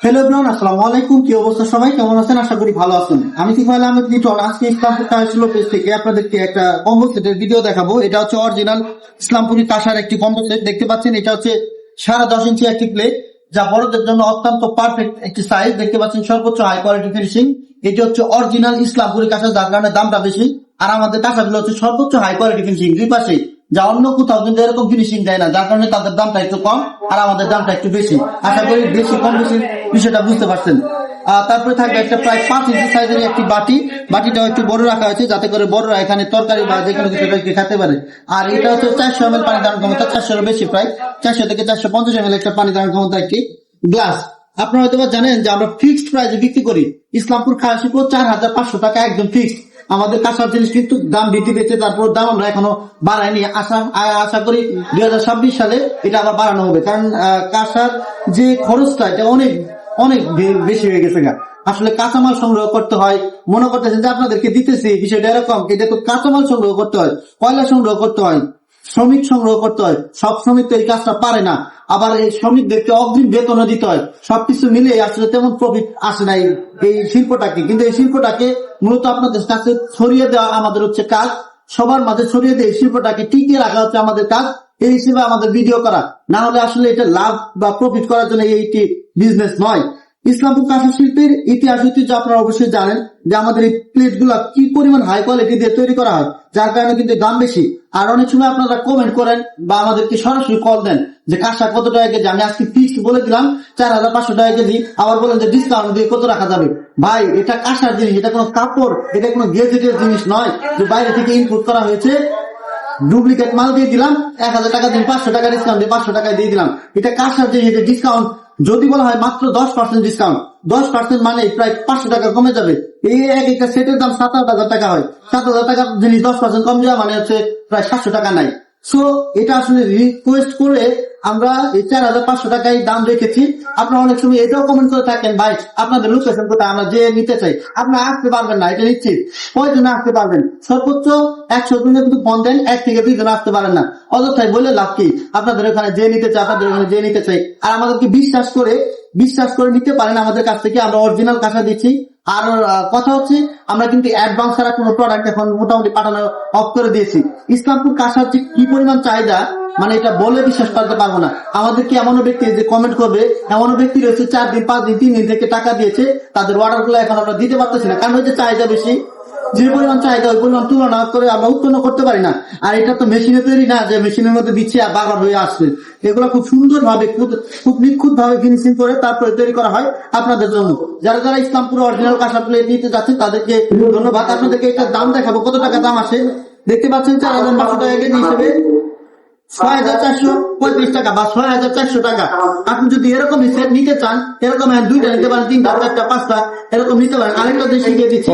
Hello everyone, আসসালামু আলাইকুম। কি অবস্থা সবাই? কেমন আছেন? আশা করি ভালো আছেন। আমি তিফাইল আহমেদ লিটন। আজকে ইসলামপুর কাহিসুল পেজ থেকে আপনাদেরকে একটা কম্বো ভিডিও দেখাবো। এটা হচ্ছে অরিজিনাল ইসলামপুরি কাঁসার একটি কম্বো দেখতে পাচ্ছেন, এটা হচ্ছে সাড়ে দশ ইঞ্চি একটি প্লেট যা বড়দের জন্য অত্যন্ত পারফেক্ট একটি সাইজ দেখতে পাচ্ছেন, সর্বোচ্চ হাই কোয়ালিটি ফিনিশিং এটি হচ্ছে অরিজিনাল ইসলামপুরি কাঁসা, যার কারণে দামটা বেশি। আর আমাদের কাঁসাগুলো হচ্ছে সর্বোচ্চ হাই কোয়ালিটি ফিনিশিং দুই পাশে যা অন্য কোথাও কিন্তু এরকম ফিনিশিং দেয় না, যার কারণে তাদের দামটা একটু কম আর আমাদের দামটা একটু বেশি। আশা করি বেশি, কম বেশি বিষয়টা বুঝতে পারছেন। তারপরে থাকবে একটা প্রায় পাঁচ ইঞ্চি সাইজের একটি বাটি। বাটিটা একটু বড় রাখা হয়েছে যাতে করে বড়রা এখানে তরকারি বা যে কোনো কিছু খেতে পারে। আর এটা হচ্ছে চারশো এম পানি ধারণ ক্ষমতা চারশোর বেশি প্রায়। চারশো থেকে চারশো পঞ্চাশ এম একটা পানি ধারণ ক্ষমতা একটি গ্লাস। আপনারা হয়তো জানেন যে আমরা ফিক্সড প্রাইসে বিক্রি করি। ইসলামপুর খাসিপুর চার হাজার পাঁচশো টাকা একদম ফিক্সড আমাদের কাঁচা জিনিস কিন্তু দাম বৃদ্ধি পেয়েছে, তারপর দাম আমরা এখনও বাড়াইনি। আশা আশা করি দুই হাজার ছাব্বিশ সালে এটা আবার বাড়ানো হবে। কারণ কাঁচার যে খরচটা, এটা অনেক অনেক বেশি হয়ে গেছে গা। আসলে কাঁচামাল সংগ্রহ করতে হয়। মনে করতেছেন যে আপনাদেরকে দিতেছি, বিষয়টা এরকম। কিন্তু কাঁচামাল সংগ্রহ করতে হয়, কয়লা সংগ্রহ করতে হয়। শ্রমিক সংগ্রহ করতে হয়। সব শ্রমিক তো এই কাজটা পারে না। আবার এই শ্রমিকদেরকে অগ্রিম বেতনও দিতে হয়। সবকিছু মিলে আসলে তেমন প্রফিট আসে না এই- শিল্পটাকে। কিন্তু এই শিল্পটাকে মূলত আপনাদের কাছে ছড়িয়ে দেওয়া আমাদের হচ্ছে কাজ। সবার মাঝে ছড়িয়ে দিয়ে শিল্পটাকে টিকিয়ে রাখা হচ্ছে আমাদের কাজ। এই হিসেবে আমাদের ভিডিও করা। না হলে আসলে এটা লাভ বা প্রফিট করার জন্য এইটি বিজনেস নয়। ইসলামপুর কাঁসা শিল্পের ইতিহাস ঐতিহ্য আপনারা অবশ্যই জানেন যে আমাদের এই প্লেটগুলা কি পরিমাণ হাই কোয়ালিটি দিয়ে তৈরি করা হয়, যার কারণে কিন্তু দাম বেশি। আর অনেক সময় আপনারা কমেন্ট করেন বা আমাদেরকে সরাসরি কল দেন যে কাঁসা কত টাকা কেজি? আমি আজকে ফিক্স বলে দিলাম, চার হাজার পাঁচশো টাকা কেজি। আবার বলেন যে ডিসকাউন্ট দিয়ে কত রাখা যাবে? ভাই, এটা কাঁসার জিনিস, এটা কোনো কাপড়, এটা কোনো গেজেটের জিনিস নয়। যে বাইরে থেকে ইনপুট করা হয়েছে ডুপ্লিকেট মাল দিয়ে দিলাম, এক হাজার টাকা দিন, পাঁচশো টাকা ডিসকাউন্ট দিয়ে পাঁচশো টাকা দিয়ে দিলাম। এটা কাঁসার জিনিস, এটা ডিসকাউন্ট যদি বলা হয় মাত্র দশ পার্সেন্ট ডিসকাউন্ট দশ পার্সেন্ট মানে প্রায় পাঁচশো টাকা কমে যাবে। এই এক একটা সেটের দাম সাত হাজার টাকা হয়। সাত হাজার টাকা জিনিস দশ পার্সেন্ট কম যাওয়া মানে হচ্ছে প্রায় সাতশো টাকা নাই। সো এটা আসলে রিকোয়েস্ট করে আমরা এই চার হাজার পাঁচশো টাকায় দাম রেখেছি। আপনারা অনেক সময় এটাও কমেন্ট করে থাকেন, ভাই, আপনাদের লোকেশন কোথায়? আমরা যে নিতে চাই, আপনারা আসতে পারবেন না, এটা নিশ্চিত। কয়জনে আসতে পারবেন? সর্বোচ্চ একশো জনে কিন্তু ফোন দেন, এক থেকে দুই জন আসতে পারেন না। অযথায় বলে লাভ কি? আপনাদের ওখানে যে নিতে চাই আপনাদের ওখানে যে নিতে চাই আর আমাদেরকে বিশ্বাস করে বিশ্বাস করে নিতে পারেন আমাদের কাছ থেকে, আমরা অরিজিনাল কাঁচা দিচ্ছি। আর কথা হচ্ছে আমরা কিন্তু অ্যাডভান্স ছাড়া কোনো প্রোডাক্ট এখন মোটামুটি পাঠানো অফ করে দিয়েছি। ইসলামপুর কাছে হচ্ছে কি পরিমাণ চাহিদা? মানে এটা বলে বিশ্বাস করতে পারব না। আমাদের কি এমন ব্যক্তি যে কমেন্ট করবে এমন ব্যক্তি রয়েছে চার দিন, পাঁচ দিন, তিন দিন থেকে টাকা দিয়েছে, তাদের অর্ডারগুলো এখন আমরা দিতে পারতেছি না। কারণ হচ্ছে চাহিদা বেশি। যে পরিমাণ চাহিদা ওই পরিমাণ তুলনা করে আমরা উৎপন্ন করতে পারি না। আর এটা তো মেশিনে তৈরি না, যে মেশিনের মধ্যে দিচ্ছে আর বারবার হয়ে আসছে। এগুলো খুব সুন্দর ভাবে খুব নিখুঁত ভাবে ফিনিশিং করে তারপরে তৈরি করা হয় আপনাদের জন্য। যারা যারা ইসলামপুর অরিজিনাল কাঁসা প্লেট নিতে যাচ্ছে, তাদেরকে ধন্যবাদ। আপনাদেরকে এটার দাম দেখাবো, কত টাকা দাম আসে দেখতে পাচ্ছেন চার হাজার পাঁচশো টাকা কেজি হিসেবে। ছয় হাজার চারশো পঁয়ত্রিশ টাকা বা ছয় হাজার চারশো টাকা। আপনি যদি এরকম নিতে চান, এরকম দুইটা নিতে পারেন, তিনটা, চারটা, পাঁচটা, এরকম নিতে পারেন। আরেকটা দেশে শিখিয়ে দিচ্ছি